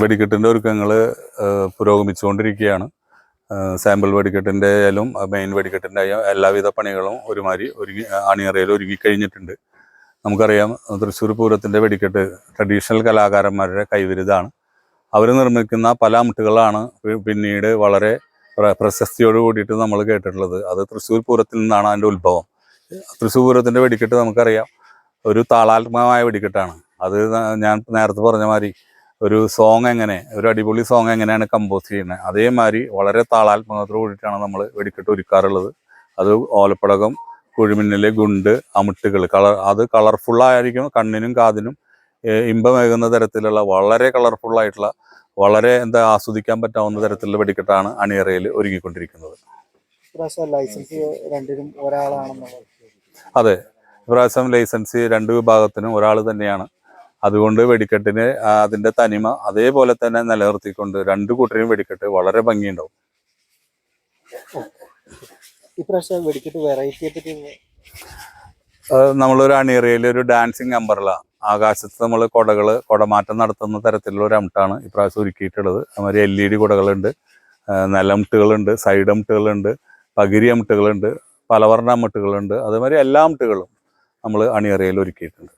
വെടിക്കെട്ടിന്റെ ഒരുക്കങ്ങൾ പുരോഗമിച്ചുകൊണ്ടിരിക്കുകയാണ്. സാമ്പിൾ വെടിക്കെട്ടിന്റെ ആയാലും മെയിൻ വെടിക്കെട്ടിന്റെ ആയാലും എല്ലാവിധ പണികളും ഒരുമാതിരി ഒരുങ്ങി അണിയറയിൽ ഒരുങ്ങി കഴിഞ്ഞിട്ടുണ്ട് നമുക്കറിയാം തൃശ്ശൂർ പൂരത്തിന്റെ വെടിക്കെട്ട് ട്രഡീഷണൽ കലാകാരന്മാരുടെ കൈവിരുതാണ്. അവർ നിർമ്മിക്കുന്ന പല അമുട്ടുകളാണ് പിന്നീട് വളരെ പ്ര- പ്രശസ്തിയോട് കൂടിയിട്ട് നമ്മൾ കേട്ടിട്ടുള്ളത്. അത് തൃശ്ശൂർ പൂരത്തിൽ നിന്നാണ് അതിന്റെ ഉത്ഭവം. തൃശ്ശൂർ പൂരത്തിന്റെ വെടിക്കെട്ട് നമുക്കറിയാം ഒരു താളാത്മകമായ വെടിക്കെട്ടാണ്. അത് ഞാൻ നേരത്തെ പറഞ്ഞ മാതിരി ഒരു സോങ് എങ്ങനെ ഒരു അടിപൊളി സോങ് എങ്ങനെയാണ് കമ്പോസ് ചെയ്യുന്നത് അതേമാതിരി വളരെ താളാത്മകത്തോട് കൂടിയിട്ടാണ് നമ്മൾ വെടിക്കെട്ട് ഒരുക്കാറുള്ളത്. അത് ഓലപ്പടകം കുഴിമിന്നലെ ഗുണ്ട് അമിട്ടുകൾ കളർ അത് കളർഫുള്ളായിരിക്കും കണ്ണിനും കാതിനും. ഇമ്പമേകുന്ന തരത്തിലുള്ള വളരെ കളർഫുള്ളായിട്ടുള്ള വളരെ എന്താ ആസ്വദിക്കാൻ പറ്റാവുന്ന തരത്തിലുള്ള വെടിക്കെട്ടാണ് അണിയറയിൽ ഒരുങ്ങിക്കൊണ്ടിരിക്കുന്നത്. ലൈസൻസ് രണ്ടിനും അതെ. ഇപ്രാവശ്യം ലൈസൻസ് രണ്ട് വിഭാഗത്തിനും ഒരാൾ തന്നെയാണ്. അതുകൊണ്ട് വെടിക്കെട്ടിന് അതിന്റെ തനിമ അതേപോലെ തന്നെ നിലനിർത്തിക്കൊണ്ട് രണ്ടു കൂട്ടരെയും വെടിക്കെട്ട് വളരെ ഭംഗിയുണ്ടാവും. ഇപ്രാവശ്യം വെടിക്കെട്ട് നമ്മളൊരു അണിയറയിൽ ഒരു ഡാൻസിങ് അമ്പർല ആകാശത്ത് നമ്മൾ കുടകൾ കുടമാറ്റം നടത്തുന്ന തരത്തിലുള്ള ഒരു അമിട്ടാണ് ഇപ്രാവശ്യം ഒരുക്കിയിട്ടുള്ളത്. അതുമാതിരി എൽ ഇ ഡി കുടകളുണ്ട്. നിലമിട്ടുകളുണ്ട് സൈഡ് അമിട്ടുകളുണ്ട് പകിരി അമിട്ടുകളുണ്ട് പലവർണ അമിട്ടുകളുണ്ട്. അതുമാതിരി എല്ലാ അമിട്ടുകളും നമ്മൾ അണിയറയിൽ ഒരുക്കിയിട്ടുണ്ട്.